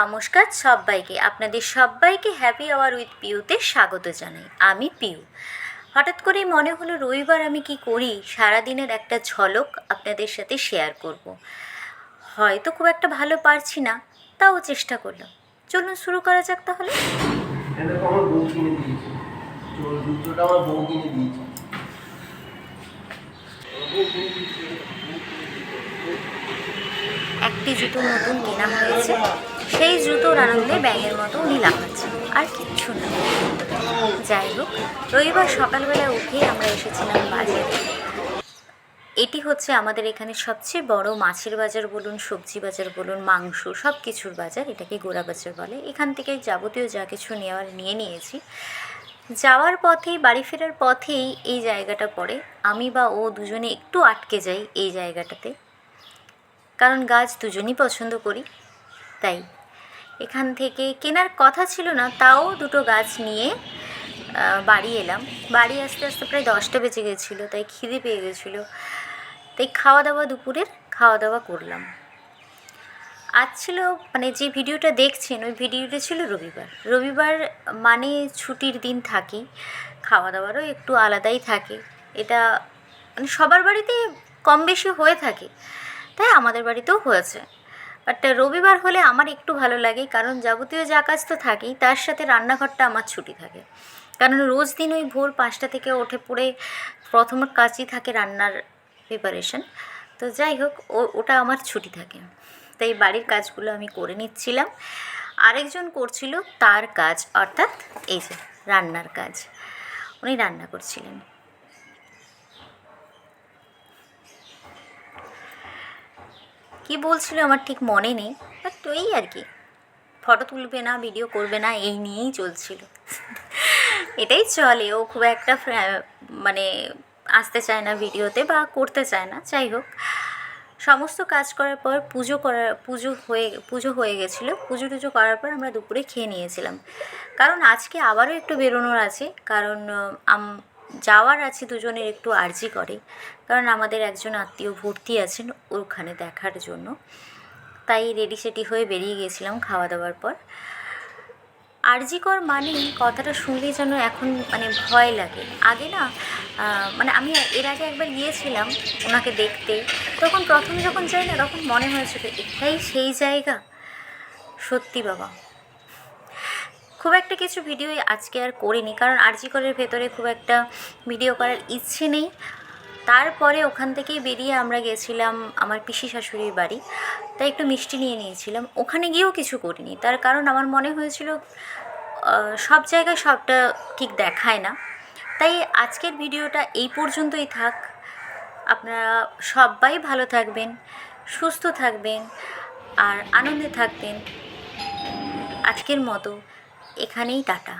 নমস্কার সবাইকে। আপনাদের সবাইকে হ্যাপি আওয়ার উইথ পিউতে স্বাগত জানাই। আমি পিউ। হঠাৎ করেই মনে হলো রবিবার আমি কি করি? সারাদিনের একটা ঝলক আপনাদের সাথে শেয়ার করব। হয়তো খুব একটা ভালো পারছি না, তাও চেষ্টা করলাম। চলুন শুরু করা যাক তাহলে। আমার বউ কিনে দিয়েছে তো জুতোটা আমার বউ কিনে দিয়েছে একটি জুতো নতুন কেনা হয়েছে। সেই জুতোর আনন্দে ব্যাঙের মতো উনি লাফাচ্ছেন আর কিচ্ছু না। যাই হোক, রবিবার সকালবেলা উঠে আমরা এসেছিলাম বাজারে। এটি হচ্ছে আমাদের এখানে সবচেয়ে বড় মাছের বাজার বলুন, সবজি বাজার বলুন, মাংস সব কিছুর বাজার, এটাকে গোড়া বাজার বলে। এখান থেকে যাবতীয় যা কিছু নেওয়ার নিয়ে নিয়েছি। যাওয়ার পথেই বাড়ি ফেরার পথেই এই জায়গাটা পড়ে। আমি বা ও দুজনে একটু আটকে যাই এই জায়গাটাতে। কারণ গাছ দুজনই পছন্দ করি, তাই। এখান থেকে কেনার কথা ছিল না, তাও দুটো গাছ নিয়ে বাড়ি এলাম। বাড়ি আসতে আসতে প্রায় দশটা বেজে গেছিল, তাই খিদে পেয়ে গেছিল। তাই খাওয়া দাওয়া দুপুরের খাওয়া দাওয়া করলাম। আজ ছিল মানে যে ভিডিওটা দেখছেন, ওই ভিডিওটা ছিল রবিবার। রবিবার মানে ছুটির দিন থাকি খাওয়া দাওয়ারও একটু আলাদাই থাকে। এটা মানে সবার বাড়িতে কম বেশি হয়ে থাকে। তাই আমাদের বাড়িতেও হয়েছে। বাট রবিবার হলে আমার একটু ভালো লাগে, কারণ যাবতীয় যা কাজ তো থাকেই, তার সাথে রান্নাঘরটা আমার ছুটি থাকে। কারণ রোজ দিন ওই ভোর পাঁচটা থেকে ওঠে পড়ে প্রথম কাজই থাকে রান্নার প্রিপারেশন তো যাই হোক ওটা আমার ছুটি থাকে। তাই বাড়ির কাজগুলো আমি করে নিচ্ছিলাম। আরেকজন করছিল তার কাজ, অর্থাৎ এই যে রান্নার কাজ। উনি রান্না করছিলেন। কি বলছিল আমার ঠিক মনে নেই বাট ওই আর কি। ফটো তুলবে না ভিডিও করবে না, এই নিয়েই চলছিল। এটাই চলে, ও খুব একটা মানে আসতে চায় না ভিডিওতে বা করতে চায় না, যাই হোক। সমস্ত কাজ করার পর পুজো করার পুজো হয়ে পুজো হয়ে গেছিল। পুজো টুজো করার পর আমরা দুপুরে খেয়ে নিয়েছিলাম। কারণ আজকে আবারও একটু বেরোনোর আছে, কারণ যাওয়ার আছে দুজনের একটু আর্জি করে, কারণ আমাদের একজন আত্মীয় ভর্তি আছেন ওখানে দেখার জন্য। তাই রেডি সেডি হয়ে বেরিয়ে গেছিলাম খাওয়া দাওয়ার পর। আরজিকর মানে কথাটা শুনলেই যেন এখন মানে ভয় লাগে। আগে না মানে আমি এর আগে একবার গিয়েছিলাম ওনাকে দেখতে। তখন প্রথম যখন যাই না, তখন মনে হয়েছিল এটাই সেই জায়গা। সত্যি বাবা। খুব একটা কিছু ভিডিও আজকে আর করিনি, কারণ আরজিকরের ভেতরে খুব একটা ভিডিও করার ইচ্ছে নেই। তারপরে ওখান থেকেই বেরিয়ে আমরা গেছিলাম আমার পিসি শাশুড়ির বাড়ি। তাই একটু মিষ্টি নিয়ে নিয়েছিলাম। ওখানে গিয়েও কিছু করিনি। তার কারণ আমার মনে হয়েছিল সব জায়গায় সবটা ঠিক দেখায় না। তাই আজকের ভিডিওটা এই পর্যন্তই থাক। আপনারা সবাই ভালো থাকবেন, সুস্থ থাকবেন, আর আনন্দে থাকবেন। আজকের মতো। এখানেই টাটা